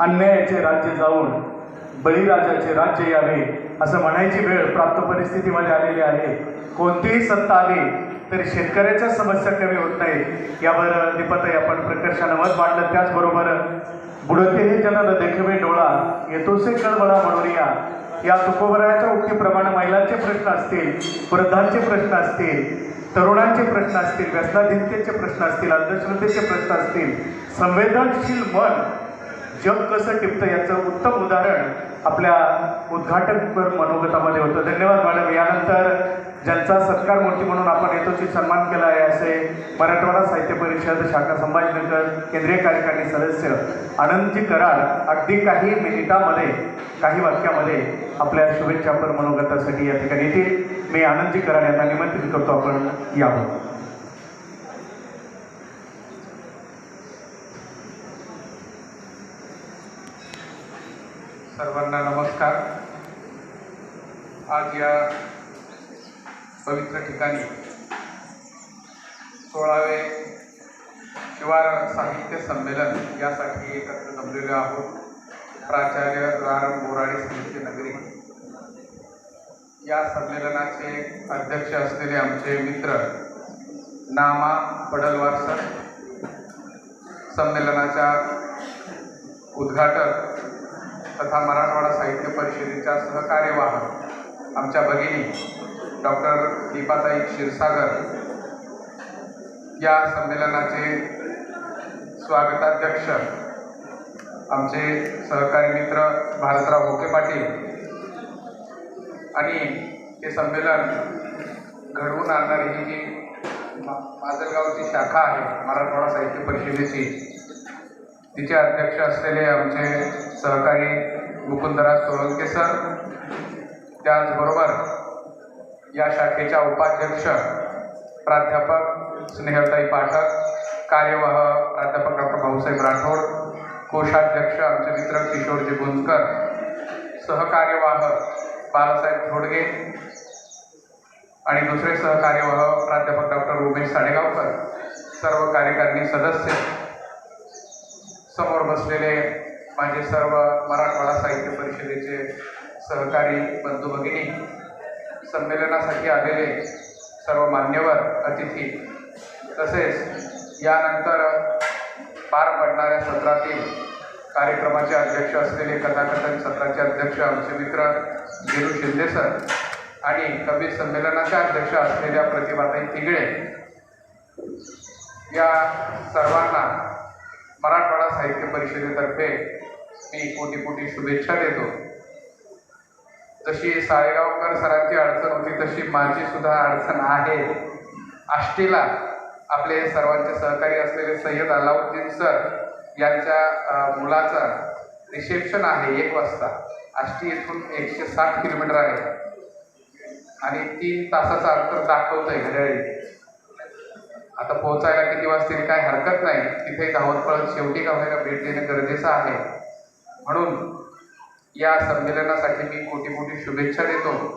अन्यायाचे राज्य जाऊन बळीराजाचे राज्य यावे असं म्हणायची वेळ प्राप्त परिस्थितीमध्ये आलेली आहे. कोणतीही सत्ता आली तरी शेतकऱ्याच्या समस्या कमी होत नाहीत. यावर निपतही आपण प्रकर्षानं मत मांडलं. त्याचबरोबर बुडतेही जनन देखवे डोळा येतोसे कळवळा म्हणूया या. तुकोबराच्या उक्तीप्रमाणे महिलांचे प्रश्न असतील वृद्धांचे प्रश्न असतील तरुणांचे प्रश्न असतील व्यसनाधीनतेचे प्रश्न असतील अंधश्रद्धेचे प्रश्न असतील संवेदनशील मन जग कसं टिपतं याचं उत्तम उदाहरण आपल्या उद्घाटनपर मनोगतामध्ये होतं. धन्यवाद मॅडम. यानंतर ज्यांचा सत्कार मूर्ती म्हणून आपण येतोची सन्मान केला आहे असे मराठवाडा साहित्य परिषद शाखा संभाजीनगर केंद्रीय कार्यकारिणी सदस्य आनंदजी कराड अगदी काही मिनिटामध्ये काही वाक्यामध्ये आपल्या शुभेच्छापर मनोगतासाठी या ठिकाणी येतील. मी आनंदजी कराड यांना निमंत्रित करतो आपण यावं. सर्वांना नमस्कार. आज या पवित्र ठिकाणी सोळावे शिवार साहित्य संमेलन यासाठी एकत्र जमलेलो आहोत. प्राचार्य राम बोराडे साहित्य नगरी. या संमेलनाचे अध्यक्ष असलेले आमचे मित्र नामा पडलवार सर संमेलनाच्या उद्घाटक तथा मराठवाडा साहित्य परिषदेच्या सहकार्यवाहक आमच्या भगिनी डॉक्टर दीपाताई क्षीरसागर या संमेलनाचे स्वागताध्यक्ष आमचे सहकारी मित्र भारतराव होके पाटील आणि हे संमेलन घडवून आणणारी ही जी मा- माजलगावची शाखा आहे मराठवाडा साहित्य परिषदेची तिचे अध्यक्ष असलेले आमचे सहकारी मुकुंदराज सोळंके सर त्याचबरोबर या शाखेच्या उपाध्यक्ष प्राध्यापक स्नेहताई पाठक कार्यवाह प्राध्यापक डॉक्टर भाऊसाहेब राठोड कोषाध्यक्ष आमचे मित्र किशोरजी गुंजकर सहकार्यवाह बाळासाहेब थोडगे आणि दुसरे सहकार्यवाह प्राध्यापक डॉक्टर उमेश साडेगावकर सर्व कार्यकारिणी सदस्य समोर बसलेले माझे सर्व मराठवाडा साहित्य परिषदेचे सहकारी बंधू भगिनी संमेलनासाठी आलेले सर्व मान्यवर अतिथी तसेच यानंतर पार पडणाऱ्या सत्रातील कार्यक्रमाचे अध्यक्ष असलेले कथाकथन सत्राचे अध्यक्ष आमचे मित्र गिरू शिंदे सर आणि कवी संमेलनाच्या अध्यक्ष असलेल्या प्रतिभाताई तिगळे या सर्वांना मराठवाडा साहित्य परिषदेतर्फे मी कोटी कोटी शुभेच्छा देतो. जशी साळेगावकर सरांची अडचण होती तशी माझी सुद्धा अडचण आहे. आष्टीला आपले सर्वांचे सहकारी असलेले सय्यद अलाउद्दीन सर यांच्या मुलाचा मुलाचं रिसेप्शन आहे एक वाजता. आष्टी येथून एकशे साठ किलोमीटर आहे. आणि तीन तासाचं अंतर दाखवतंय घड्याळी. आता पोहोचायला किती वाजतील काय हरकत नाही. तिथे धावत पळत शेवटी का भेट देणं गरजेचं आहे. म्हणून या संमेलनासाठी मी कोटी कोटी शुभेच्छा देतो.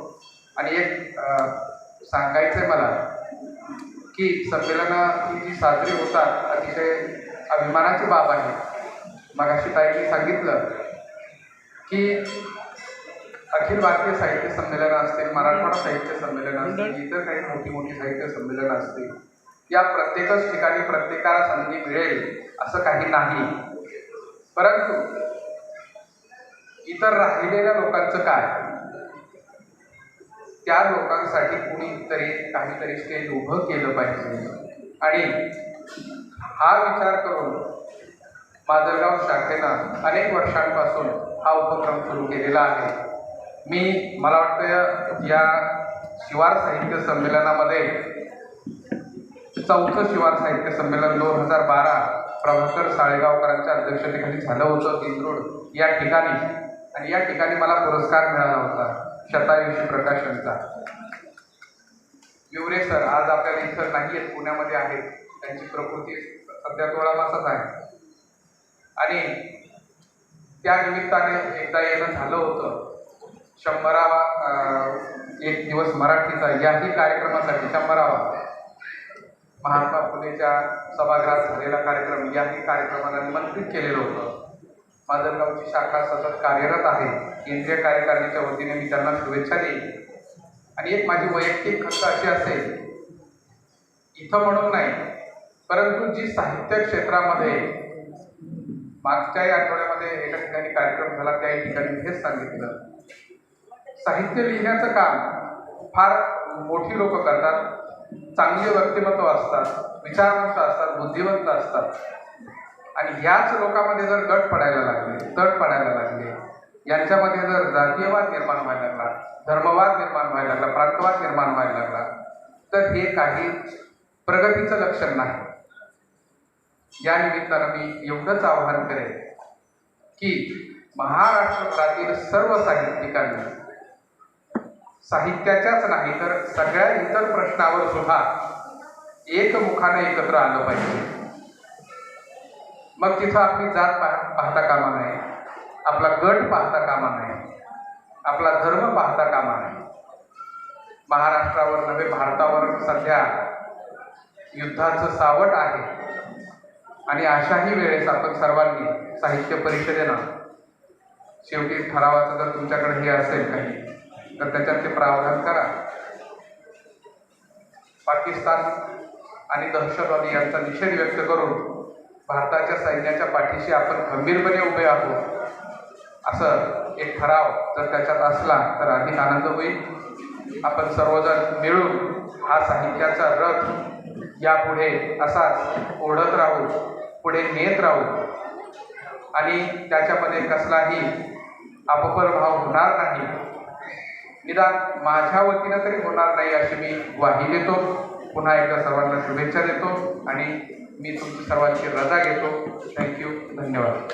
आणि एक सांगायचं सांगायचंय मला की संमेलनं जी साजरी होतात अतिशय अभिमानाची बाब आहे. मगाशी ताईंनी सांगितलं की अखिल भारतीय साहित्य संमेलनं असतील मराठवाडा साहित्य संमेलन असतील इतर काही मोठी मोठी साहित्य संमेलनं असतील या प्रत्येकच ठिकाणी प्रत्येकाला संधी मिळेल असं काही नाही. परंतु इतर राहिलेल्या लोकांचं काय? त्या लोकांसाठी कुणीतरी काहीतरी स्टेज उभं केलं पाहिजे. आणि हा विचार करून माजलगाव शाखेनं अनेक वर्षांपासून हा उपक्रम सुरू केलेला आहे. मी मला वाटतं या शिवार साहित्य संमेलनामध्ये चौथं शिवार साहित्य संमेलन दोन हजार बारा प्रभाकर साळेगावकरांच्या अध्यक्षतेखाली झालं होतं इंद्रुड या ठिकाणी आणि या ठिकाणी मला पुरस्कार मिळाला होता शतायुषी प्रकाशनचा. विवरे सर आज आपल्याला इथं नाही आहेत पुण्यामध्ये आहेत. त्यांची प्रकृती सध्या थोडासाच आहे. आणि त्या निमित्ताने एकदा येणं झालं होतं. शंभरावा एक दिवस मराठीचा याही कार्यक्रमासाठी शंभरावा. महात्मा फुलेच्या सभागृहात झालेला कार्यक्रम याही कार्यक्रमाला निमंत्रित केलेलं होतं. माजलगावची शाखा सतत कार्यरत आहे. केंद्रीय कार्यकारिणीच्या वतीने मी त्यांना शुभेच्छा देईन. आणि एक माझी वैयक्तिक खंत अशी असेल इथं म्हणून नाही परंतु जी साहित्य क्षेत्रामध्ये मागच्याही आठवड्यामध्ये एका ठिकाणी कार्यक्रम झाला त्याही ठिकाणी हेच सांगितलं. साहित्य लिहिण्याचं काम फार मोठी लोक करतात चांगले व्यक्तिमत्व असतात विचारवंत असतात बुद्धिवंत असतात. आणि ह्याच लोकांमध्ये जर गट पडायला लागले तट पडायला लागले यांच्यामध्ये जर जातीयवाद निर्माण व्हायला लागला धर्मवाद निर्माण व्हायला लागला प्रांतवाद निर्माण व्हायला लागला तर हे काही प्रगतीचं लक्षण नाही. या निमित्तानं मी एवढंच आवाहन करेन की महाराष्ट्रभरातील सर्व साहित्यिकांनी साहित्याच्याच नाही तर सगळ्या इतर प्रश्नावर सुद्धा एकमुखाने एकत्र आलं पाहिजे. मग तिथं आपली जात पाह पाहता कामा नये आपला गट पाहता कामा नये आपला धर्म पाहता कामा नये. महाराष्ट्रावर नव्हे भारतावर सध्या युद्धाचं सावट आहे. आणि अशाही वेळेस आपण सर्वांनी साहित्य परिषदेनं शेवटी ठरावाचं जर तुमच्याकडे हे असेल काही तर त्याच्यात ते प्रावधान करा. पाकिस्तान आणि दहशतवादी यांचा निषेध व्यक्त करून भारताच्या सैन्याच्या पाठीशी आपण खंबीरपणे उभे आहोत असं एक ठराव जर त्याच्यात असला तर अधिक आनंद होईल. आपण सर्वजण मिळून हा साहित्याचा रथ यापुढे असाच ओढत राहू पुढे नेत राहू. आणि त्याच्यामध्ये कसलाही अपप्रभाव होणार नाही. निदान माझ्या वतीनं तरी होणार नाही अशी मी ग्वाही देतो. पुन्हा एकदा सर्वांना शुभेच्छा देतो आणि मी तुमची सर्वांची रजा घेतो. थँक्यू धन्यवाद.